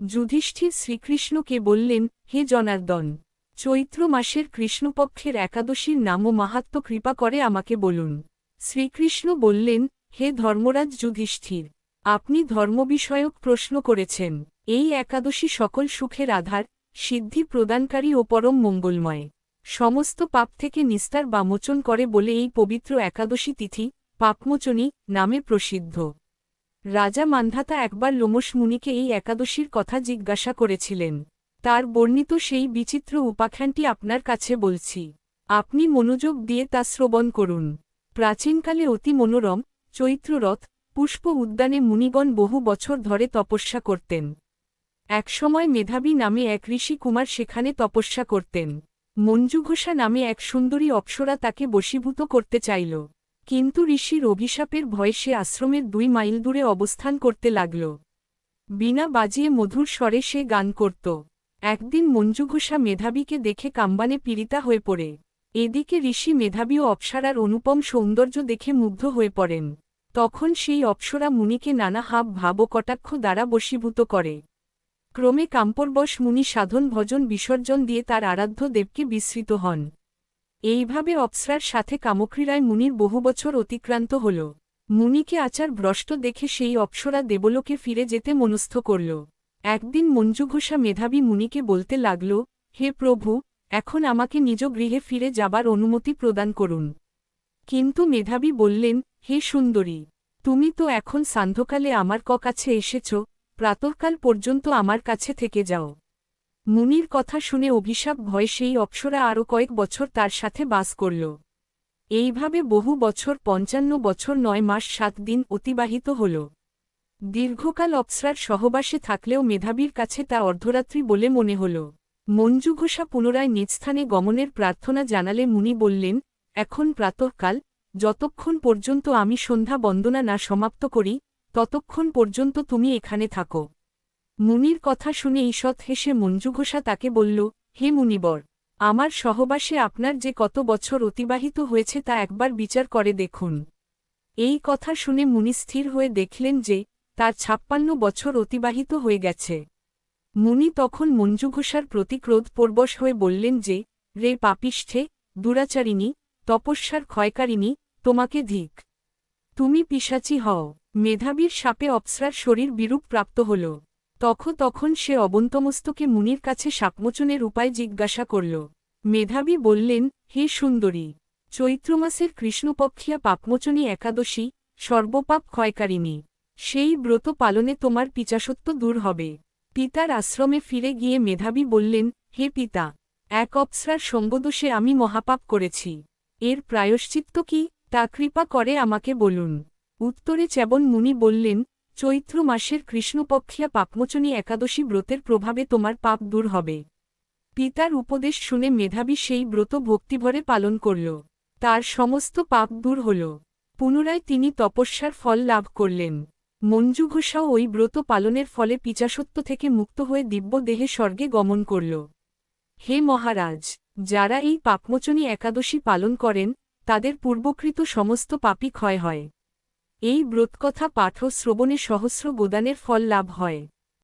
যুধিষ্ঠির শ্রীকৃষ্ণকে বললেন, হে জনার্দন, চৈত্র মাসের কৃষ্ণপক্ষের একাদশীর নাম ও মাহাত্ম কৃপা করে আমাকে বলুন। শ্রীকৃষ্ণ বললেন, হে ধর্মরাজ যুধিষ্ঠির, আপনি ধর্মবিষয়ক প্রশ্ন করেছেন। এই একাদশী সকল সুখের আধার, সিদ্ধি প্রদানকারী ও পরম মঙ্গলময়। সমস্ত পাপ থেকে নিস্তার বা মোচন করে বলে এই পবিত্র একাদশী তিথি পাপমোচনী নামে প্রসিদ্ধ। রাজা মান্ধাতা একবার লোমস মুনিকে এই একাদশীর কথা জিজ্ঞাসা করেছিলেন। তার বর্ণিত সেই বিচিত্র উপাখ্যানটি আপনার কাছে বলছি। আপনি মনোযোগ দিয়ে তা শ্রবণ করুন। প্রাচীনকালে অতি মনোরম, চৈত্ররথ, পুষ্প উদ্যানে মুনিগণ বহু বছর ধরে তপস্যা করতেন। একসময় মেধাবী নামে এক ঋষি কুমার সেখানে তপস্যা করতেন। মঞ্জুঘোষা নামে এক সুন্দরী অপ্সরা তাকে বশীভূত করতে চাইল। কিন্তু ঋষির অভিশাপের ভয়ে সে আশ্রমের দুই মাইল দূরে অবস্থান করতে লাগল। বিনা বাজিয়ে মধুর স্বরে সে গান করত। একদিন মঞ্জুঘোষা মেধাবীকে দেখে কাম্বানে পীড়িতা হয়ে পড়ে। এদিকে ঋষি মেধাবী ও অপ্সরার অনুপম সৌন্দর্য দেখে মুগ্ধ হয়ে পড়েন। তখন সেই অপ্সরা মুনিকে নানা হাব ভাব ও কটাক্ষ দ্বারা বশীভূত করে। ক্রমে কাম্পরবশ মুনি সাধন ভজন বিসর্জন দিয়ে তার আরাধ্য দেবকে বিস্মৃত হন। এইভাবে অপ্সরার সাথে কামক্রীড়ায় মুনির বহু বছর অতিক্রান্ত হল। মুনিকে আচার ভ্রষ্ট দেখে সেই অপ্সরা দেবলোকে ফিরে যেতে মনস্থ করল। একদিন মঞ্জুঘোষা মেধাবী মুনিকে বলতে লাগল, হে প্রভু, এখন আমাকে নিজ গৃহে ফিরে যাবার অনুমতি প্রদান করুন। কিন্তু মেধাবী বললেন, হে সুন্দরী, তুমি তো এখন সান্ধ্যকালে আমার ক কাছে এসেছ, প্রাতঃকাল পর্যন্ত আমার কাছে থেকে যাও। মুনির কথা শুনে অভিশাপ ভয় সেই অপ্সরা আরও কয়েক বছর তার সাথে বাস করল। এইভাবে বহু বছর, পঞ্চান্ন বছর, নয় মাস, সাত দিন অতিবাহিত হল। দীর্ঘকাল অপ্সরার সহবাসে থাকলেও মেধাবীর কাছে তা অর্ধরাত্রি বলে মনে হল। মঞ্জুঘোষা পুনরায় নিজস্থানে গমনের প্রার্থনা জানালে মুনি বললেন, এখন প্রাতঃকাল, যতক্ষণ পর্যন্ত আমি সন্ধ্যা বন্দনা না সমাপ্ত করি, ততক্ষণ পর্যন্ত তুমি এখানে থাকো। মুনির কথা শুনে ঈষৎ হেসে মঞ্জুঘোষা তাকে বলল, হে মুনিবর, আমার সহবাসে আপনার যে কত বছর অতিবাহিত হয়েছে তা একবার বিচার করে দেখুন এই কথা শুনে মুনি স্থির হয়ে দেখলেন যে, তার ছাপ্পান্ন বছর অতিবাহিত হয়ে গেছে। মুনি তখন মঞ্জুঘোষার প্রতি ক্রোধপরবশ হয়ে বললেন যে, রে পাপিষ্ঠে, দুরাচারিণী, তপস্যার ক্ষয়কারিণী, তোমাকে ধিক। তুমি পিসাচি হও। মেধাবীর সাপে অপ্সরার শরীর বিরূপ প্রাপ্ত হল। তখন তখন সে অবন্তমস্তকে মুনির কাছে সাপমোচনের উপায় জিজ্ঞাসা করল। মেধাবী বললেন, হে সুন্দরী, চৈত্রমাসের কৃষ্ণপক্ষিয়া পাপমোচনী একাদশী, সর্বপাপ ক্ষয়কারিণী। সেই ব্রত পালনে তোমার পিচাসত্ব দূর হবে। পিতার আশ্রমে ফিরে গিয়ে মেধাবী বললেন, হে পিতা, এক অপ্সরার সঙ্গদোষে আমি মহাপাপ করেছি। এর প্রায়শ্চিত্ত কি, তা কৃপা করে আমাকে বলুন। উত্তরে চেবন মুনি বললেন চৈত্র মাসের কৃষ্ণপক্ষিয়া পাপমোচনী একাদশী ব্রতের প্রভাবে তোমার পাপ দূর হবে। পিতার উপদেশ শুনে মেধাবী সেই ব্রত ভক্তিভরে পালন করল। তার সমস্ত পাপ দূর হল। পুনরায় তিনি তপস্যার ফল লাভ করলেন। মঞ্জু ঘোষাও ওই ব্রত পালনের ফলে পিচাসত্ব থেকে মুক্ত হয়ে দিব্য দেহে স্বর্গে গমন করল। হে মহারাজ, যারা এই পাপমোচনী একাদশী পালন করেন, তাদের পূর্বকৃত সমস্ত পাপই ক্ষয় হয়। এই ব্রতকথা পাঠ ও শ্রবণে সহস্র গোদানের ফল লাভ হয়।